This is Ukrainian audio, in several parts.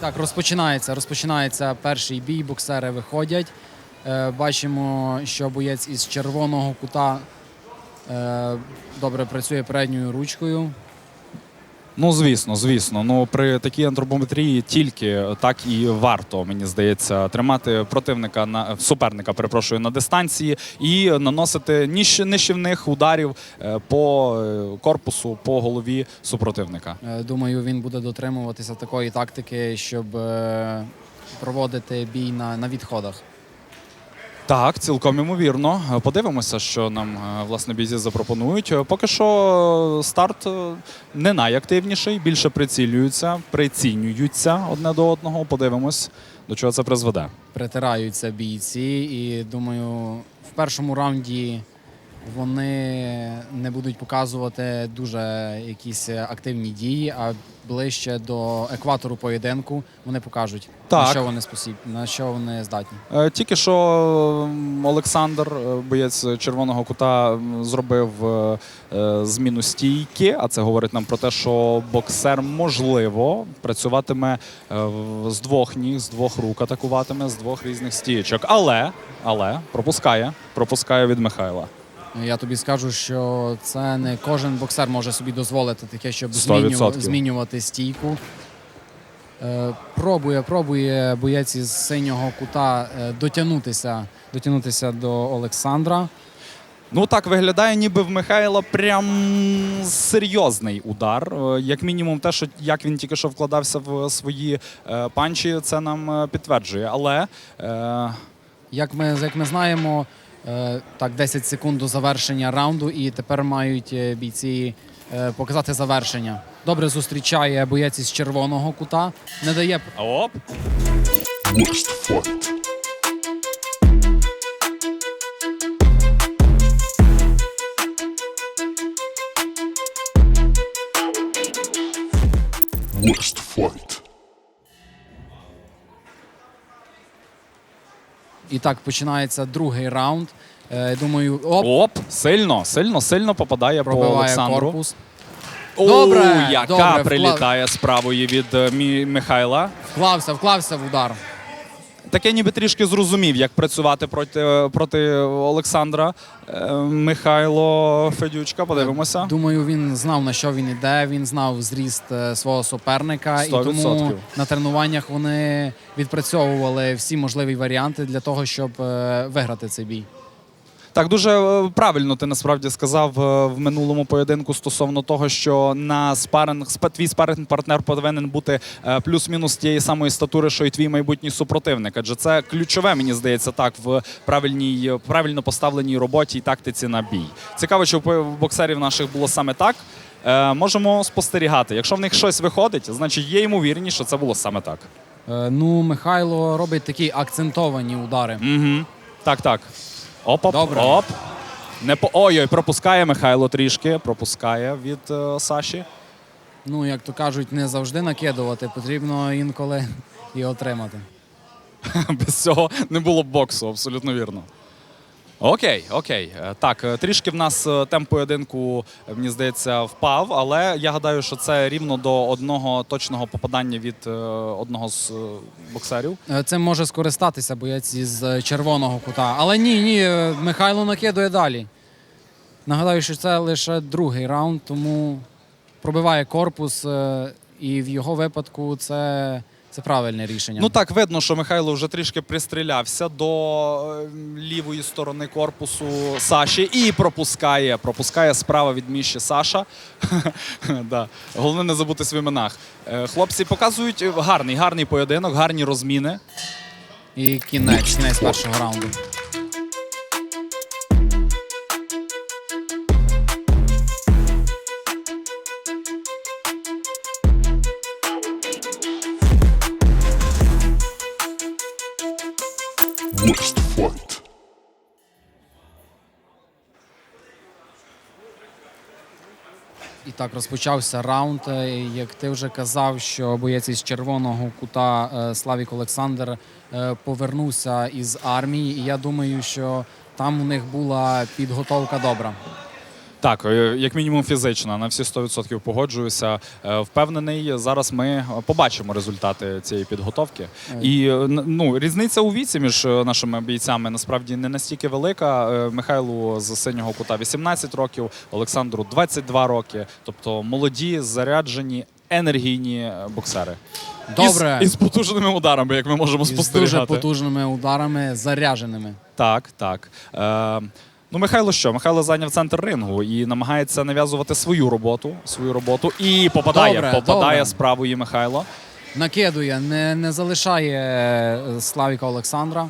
Так, розпочинається. Розпочинається перший бій. Боксери виходять. Е, бачимо, що боєць із червоного кута е, добре працює передньою ручкою. Ну, звісно, звісно. Ну при такій антропометрії тільки так і варто, мені здається, тримати противника на суперника, перепрошую, на дистанції і наносити ніж нищівних ударів е, по е, корпусу, по голові супротивника. Е, думаю, він буде дотримуватися такої тактики, щоб проводити бій на, на відходах. Так, цілком імовірно. Е, Подивимося, що нам е, власне бійці запропонують. Е, Поки що старт не найактивніший, більше прицілюються, прицінюються одне до одного. Подивимось, до чого це призведе. Притираються бійці, і думаю, в першому раунді вони не будуть показувати дуже якісь активні дії, а ближче до екватору поєдинку вони покажуть на що вони спосіб, на що вони здатні. Е, Тільки що Олександр, е, боєць червоного кута, зробив е, зміну стійки, а це говорить нам про те, що боксер можливо працюватиме з двох ніг, з двох рук атакуватиме, з двох різних стійочок. Але, але пропускає, пропускає від Михайла. Я тобі скажу, що це не кожен боксер може собі дозволити таке, щоб Сто змінювати, стійку. Е, Пробує, пробує боєць із синього кута е, дотягнутися, дотягнутися до Олександра. Ну так виглядає, ніби в Михайла прям серйозний удар. Е, Як мінімум, те, що як він тільки що вкладався в свої е, панчі, це нам е, підтверджує. Але е, Як ми, як ми знаємо, так 10 секунд до завершення раунду, і тепер мають е, бійці е, показати завершення. Добре зустрічає боєць із червоного кута, не дає оп, Worst і так починається другий раунд. Е, Думаю, оп, оп, сильно, сильно, сильно попадає по пробиває Олександру. корпус. О, яка добре, вклад- прилітає з правої від е, Мі- Михайла. Вклався, вклався в удар. Таке ніби трішки зрозумів, як працювати проти, проти Олександра Е, Михайло Федючка. Подивимося. Думаю, він знав на що він іде. Він знав зріст е, свого суперника, і тому на тренуваннях вони відпрацьовували всі можливі варіанти для того, щоб е, виграти цей бій. Так, дуже е, правильно ти насправді сказав е, в минулому поєдинку стосовно того, що на спаринг спа- твій спаринг партнер повинен бути е, плюс-мінус тієї самої статури, що й твій майбутній супротивник. Адже це ключове, мені здається, так в правильній правильно поставленій роботі і тактиці на бій. Цікаво, що в боксерів наших було саме так. Е, Можемо спостерігати. Якщо в них щось виходить, значить є ймовірність, що це було саме так. Е, Ну, Михайло робить такі акцентовані удари. Угу. Так, так. Оп, оп, Добре. оп. Не по... Ой-ой, пропускає Михайло трішки, пропускає від е, Саші. Ну, як то кажуть, не завжди накидувати, потрібно інколи і отримати. Без цього не було б боксу, абсолютно вірно. Окей, окей. Е, Так, е, трішки в нас е, темп поєдинку, мені здається, впав, але я гадаю, що це рівно до одного точного попадання від одного з боксерів. Е, Цим може скористатися боєць із червоного кута. Але ні, ні, Михайло накидує далі. Нагадаю, що це лише другий раунд, тому пробиває корпус, і в його випадку це, це правильне рішення. Ну так, видно, що Михайло вже трішки пристрілявся до е, лівої сторони корпусу Саші і пропускає. Пропускає справа від Міші Саша. да. Головне не забути в іменах. Е, Хлопці показують гарний, гарний поєдинок, гарні розміни. І кінець, кінець першого раунду. Так розпочався раунд. Е, Як ти вже казав, що боєць із червоного кута е, Славік Олександр е, повернувся із армії, і я думаю, що там у них була підготовка добра. Так, е, як мінімум фізично, на всі 100% погоджуюся. Е, Впевнений, зараз ми побачимо результати цієї підготовки. І е, ну, різниця у віці між нашими бійцями насправді не настільки велика. Михайлу з синього кута 18 років, Олександру 22 роки. Тобто молоді, заряджені, енергійні боксери. Добре. І з, потужними ударами, як ми можемо Із дуже потужними ударами, заряженими. Так, так. Е, ну, Михайло що? Михайло зайняв центр рингу і намагається нав'язувати свою роботу. Свою роботу. І попадає, Добре, попадає добре. з правої Михайло. Накидує, не, не залишає е, Славіка Олександра.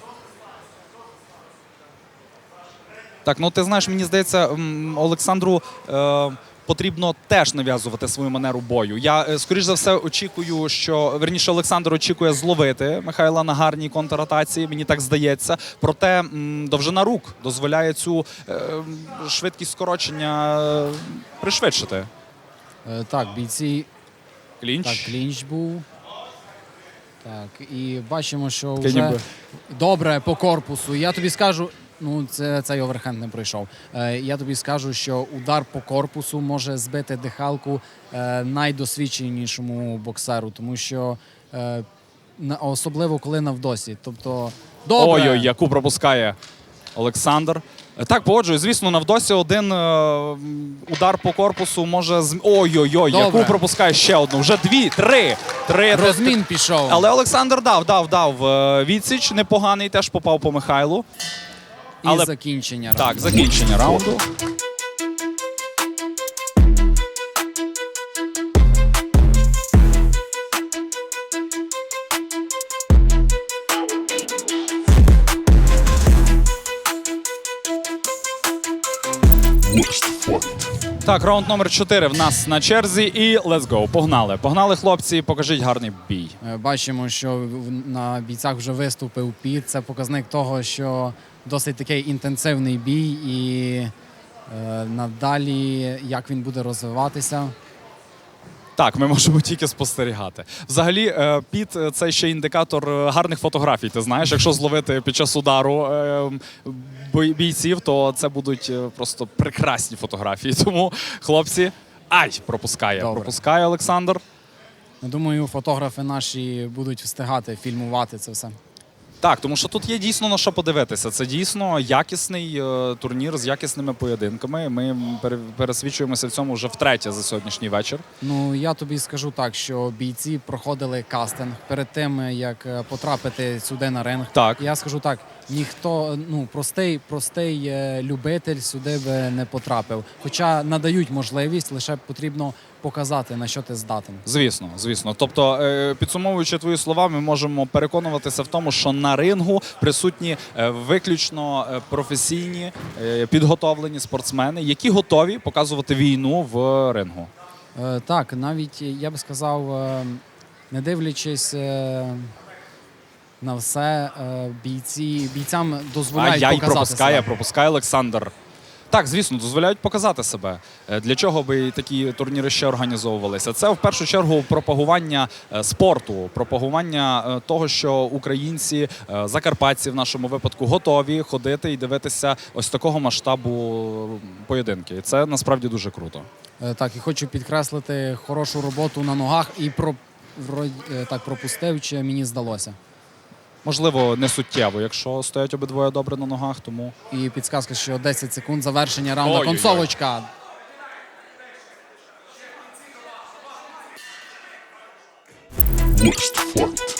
Так, ну ти знаєш, мені здається, Олександру е, потрібно теж нав'язувати свою манеру бою. Я, е, скоріш за все, очікую, що верніше Олександр очікує зловити Михайла на гарній контратаці. Мені так здається. Проте довжина рук дозволяє цю е, швидкість скорочення е, пришвидшити. Так, бійці. Клінч. Так, клінч був. Так, і бачимо, що вже добре по корпусу. Я тобі скажу, ну це цей оверхенд не пройшов. Е, я тобі скажу, що удар по корпусу може збити дихалку е, найдосвідченішому боксеру, тому що е, на- особливо коли навдосі. Тобто, добре. Ой-ой, яку пропускає Олександр. Е, Так, погоджую. Звісно, навдосі один е, м, удар по корпусу може з. Ой-ой-ой, яку Добре. пропускає ще одну. Вже дві, три. три Розмін пішов. Але Олександр дав, дав, дав е, відсіч. Непоганий теж попав по Михайлу. І але- закінчення. Так, закінчення раунду. Так, раунд номер 4 в нас на черзі. І let's go. Погнали. Погнали, хлопці, покажіть гарний бій. Е, Бачимо, що на бійцях вже виступив піт. Це показник того, що досить такий інтенсивний бій, і е, надалі як він буде розвиватися. Так, ми можемо тільки спостерігати. Взагалі, під піт е, це ще індикатор е, гарних фотографій. Ти знаєш, якщо зловити під час удару е, бійців, то це будуть е, просто прекрасні фотографії. Тому, хлопці, ай, пропускає. Добре. Пропускає Олександр. Думаю, фотографи наші будуть встигати фільмувати це все. Так, тому що тут є дійсно на що подивитися. Це дійсно якісний е, турнір з якісними поєдинками. Ми пере- пересвідчуємося в цьому вже втретє за сьогоднішній вечір. Ну я тобі скажу так, що бійці проходили кастинг перед тим, як е, потрапити сюди на ринг. Так. Я скажу так: ніхто, ну простий, простий е, любитель сюди би не потрапив. Хоча надають можливість, лише потрібно показати на що ти здатен. Звісно, звісно. Тобто, е, підсумовуючи твої слова, ми можемо переконуватися в тому, що на рингу присутні е, виключно професійні підготовлені спортсмени, які готові показувати війну в рингу. Так, навіть я би сказав, не дивлячись. На все е, бійці бійцям дозволяють. А я й показати пропускає, себе. пропускає Олександр. Так, звісно, дозволяють показати себе. Е, Для чого би такі турніри ще організовувалися? Це в першу чергу пропагування е, спорту, пропагування того, що українці, закарпатці в нашому випадку, готові ходити і дивитися ось такого масштабу поєдинки. І це насправді дуже круто. Так, і хочу підкреслити хорошу роботу на ногах і про так пропустив, чи мені здалося. Можливо, не суттєво, якщо стоять обидвоє добре на ногах, тому І підсказка, що 10 секунд завершення раунду. Ой-ой-ой. Концовочка. Fight. Fight.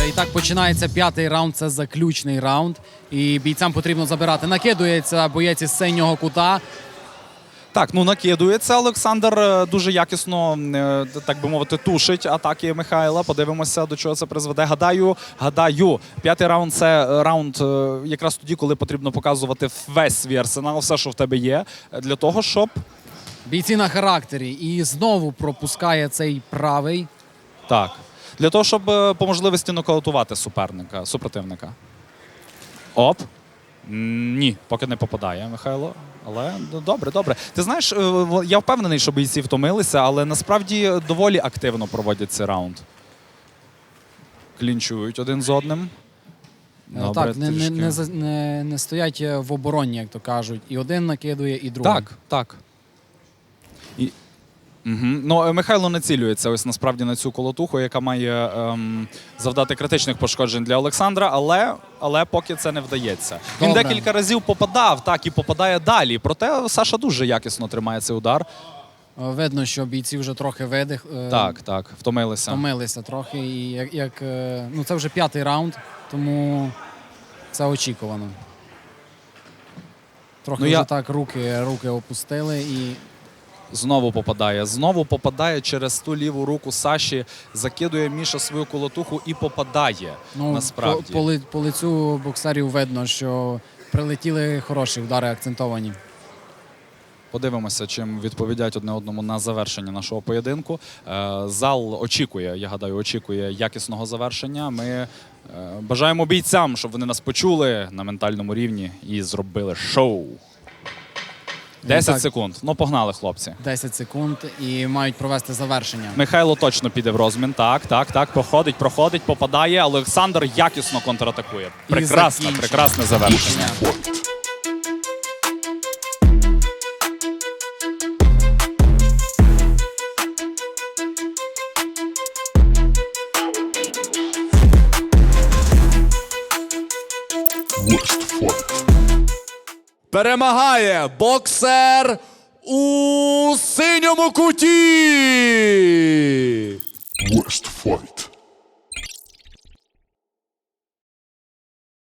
Е, І так починається п'ятий раунд. Це заключний раунд. І бійцям потрібно забирати. Накидується боєць із синього кута. Так, ну накидується Олександр е, дуже якісно, е, так би мовити, тушить атаки Михайла. Подивимося, до чого це призведе. Гадаю, гадаю, п'ятий раунд це раунд е, якраз тоді, коли потрібно показувати весь свій арсенал, все, що в тебе є, для того, щоб Бійці на характері. І знову пропускає цей правий. так, для того, щоб по можливості нокаутувати суперника, супротивника. Оп. Ні, поки не попадає Михайло. Але ну, добре, добре. Ти знаєш, е, я впевнений, що бійці втомилися, але насправді доволі активно проводять цей раунд. Клінчують один з одним. Е, так, не, не, не, не, не стоять е, в обороні, як то кажуть. І один накидує, і другий. Так, так. І... Угу. Ну, е, Михайло націлюється ось насправді на цю колотуху, яка має ем, завдати критичних пошкоджень для Олександра, але, але поки це не вдається. Він Добре. декілька разів попадав, так, і попадає далі. Проте Саша дуже якісно тримає цей удар. Е, Видно, що бійці вже трохи видих. е, Так, так, втомилися. Втомилися трохи. І як, як е, ну, це вже п'ятий раунд, тому це очікувано. Трохи Ну, вже я- так руки, руки опустили і Знову попадає. Знову попадає через ту ліву руку Саші, закидує Міша свою колотуху і попадає. ну, насправді. По, по, по лицю боксерів видно, що прилетіли хороші удари акцентовані. Подивимося, чим відповідять одне одному на завершення нашого поєдинку. Е, Зал очікує, я гадаю, очікує якісного завершення. Ми е, бажаємо бійцям, щоб вони нас почули на ментальному рівні і зробили шоу. 10 так. секунд. Ну, погнали, хлопці. 10 секунд і мають провести завершення. Михайло точно піде в розмін. Так, так, так. Проходить, проходить, попадає. Олександр якісно контратакує. Прекрасне, прекрасне завершення. Перемагає боксер у синьому куті. Worst fight.